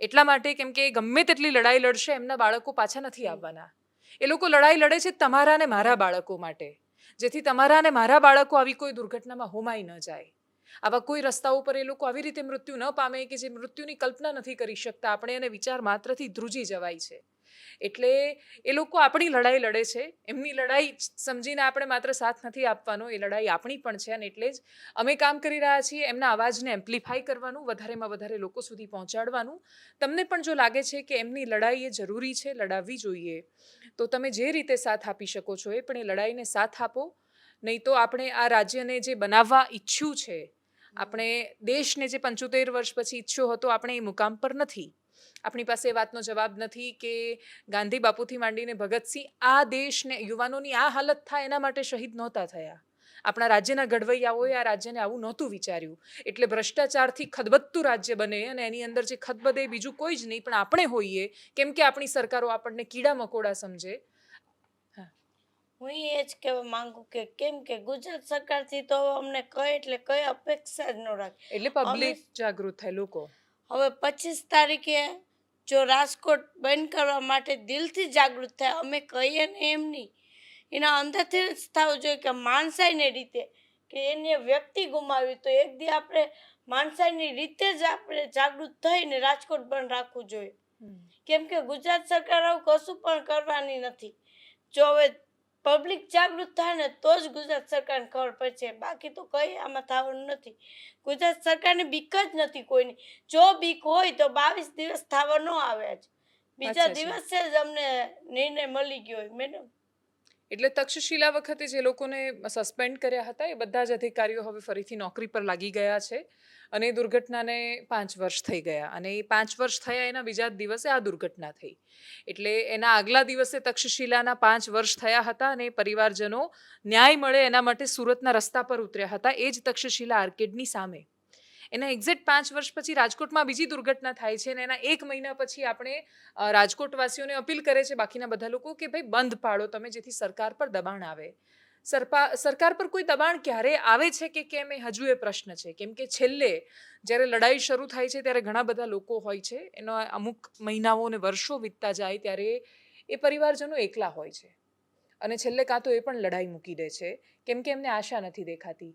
એટલા માટે કેમ કે ગમે તેટલી લડાઈ લડશે, એમના બાળકો પાછા નથી આવવાના. એ લોકો લડાઈ લડે છે તમારા ને મારા બાળકો માટે. જેથી તમારા ને મારા બાળકો આવી કોઈ દુર્ઘટનામાં હોમાઈ ન જાય. આવા કોઈ રસ્તા ઉપર એ લોકો આવી રીતે મૃત્યુ ન પામે કે જે મૃત્યુની કલ્પના નથી કરી શકતા. આપણે એને વિચાર માત્રથી ધ્રુજી જવાય છે. એટલે એ લોકો આપણી લડાઈ લડે છે. એમની લડાઈ સમજીને આપણે માત્ર સાથ નથી આપવાનો એ લડાઈ આપણી પણ છે અને એટલે જ અમે કામ કરી રહ્યા છીએ એમના અવાજને એમ્પ્લિફાય કરવાનું વધારેમાં વધારે લોકો સુધી પહોંચાડવાનું. તમને પણ જો લાગે છે કે એમની લડાઈ એ જરૂરી છે લડાવવી જોઈએ તો તમે જે રીતે સાથ આપી શકો છો એ પણ એ લડાઈને સાથ આપો. નહીં તો આપણે આ રાજ્યને જે બનાવવા ઈચ્છ્યું છે આપણે દેશને જે પંચોતેર વર્ષ પછી ઈચ્છ્યો હતો આપણે એ મુકામ પર નથી. આપણી પાસે એ વાતનો જવાબ નથી કે ગાંધી બાપુથી માંડીને ભગતસિંહ આ દેશને યુવાનોની આ હાલત થાય એના માટે શહીદ નહોતા થયા. આપણા રાજ્યના ઘડવૈયાઓએ આ રાજ્યને આવું નહોતું વિચાર્યું. એટલે ભ્રષ્ટાચારથી ખદબદતું રાજ્ય બને અને એની અંદર જે ખદબદે બીજું કોઈ જ નહીં પણ આપણે હોઈએ કેમ કે આપણી સરકારો આપણને કીડા મકોડા સમજે. હું. એ જ કહેવા માંગુ કે કેમ કે ગુજરાત સરકારથી તો અમને કઈ એટલે કઈ અપેક્ષા જ ન રાખે. એટલે પબ્લિક જાગૃત થાય લોકો. હવે પચીસ તારીખે જો રાજકોટ બંધ કરવા માટે દિલથી જાગૃત થાય અમે કહીએ ને એમ નહીં. એના અંદરથી જ થવું જોઈએ કે માણસાઈની રીતે કે એને વ્યક્તિ ગુમાવી તો એક દી આપણે માણસાઈની રીતે જ આપણે જાગૃત થઈને રાજકોટ બંધ રાખવું જોઈએ. કેમ કે ગુજરાત સરકાર આવું કશું પણ કરવાની નથી. જો હવે પબ્લિક જાગૃત થાય ને તો જ ગુજરાત સરકારને ખબર પડશે બાકી તો કંઈ આમાં થવાનું નથી. ગુજરાત સરકારને બીક જ નથી કોઈની. જો બીક હોય તો બાવીસ દિવસ થવા ન આવ્યા જ. બીજા. દિવસે જ અમને નિર્ણય મળી ગયો હોય મેડમ એટલે તક્ષશિલા વખતે જે લોકોને સસ્પેન્ડ કર્યા હતા, એ બધા જ અધિકારીઓ હવે ફરીથી નોકરી પર લાગી ગયા છે અને એ દુર્ઘટનાને પાંચ વર્ષ થઈ ગયા અને એ પાંચ વર્ષ થયા એના બીજા દિવસે આ દુર્ઘટના થઈ. એટલે એના આગલા દિવસે તક્ષશિલાના પાંચ વર્ષ થયા હતા અને પરિવારજનો ન્યાય મળે એના માટે સુરતના રસ્તા પર ઉતર્યા હતા. એ જ તક્ષશિલા આર્કેડની સામે. એના એક્ઝેક્ટ પાંચ વર્ષ પછી રાજકોટમાં બીજી દુર્ઘટના થાય છે અને એના એક મહિના પછી આપણે રાજકોટવાસીઓને અપીલ કરે છે બાકીના બધા લોકો કે ભાઈ બંધ પાડો તમે જેથી સરકાર પર દબાણ આવે. સરકાર પર કોઈ દબાણ ક્યારે આવે છે કે કેમ એ હજુ એ પ્રશ્ન છે. કેમ કે છેલ્લે જ્યારે લડાઈ શરૂ થાય છે ત્યારે ઘણા બધા લોકો હોય છે, એનો અમુક મહિનાઓ અને વર્ષો વીતતા જાય ત્યારે એ પરિવારજનો એકલા હોય છે. અને છેલ્લે કાં તો એ પણ લડાઈ મૂકી દે છે. કેમ કે એમને આશા નથી દેખાતી.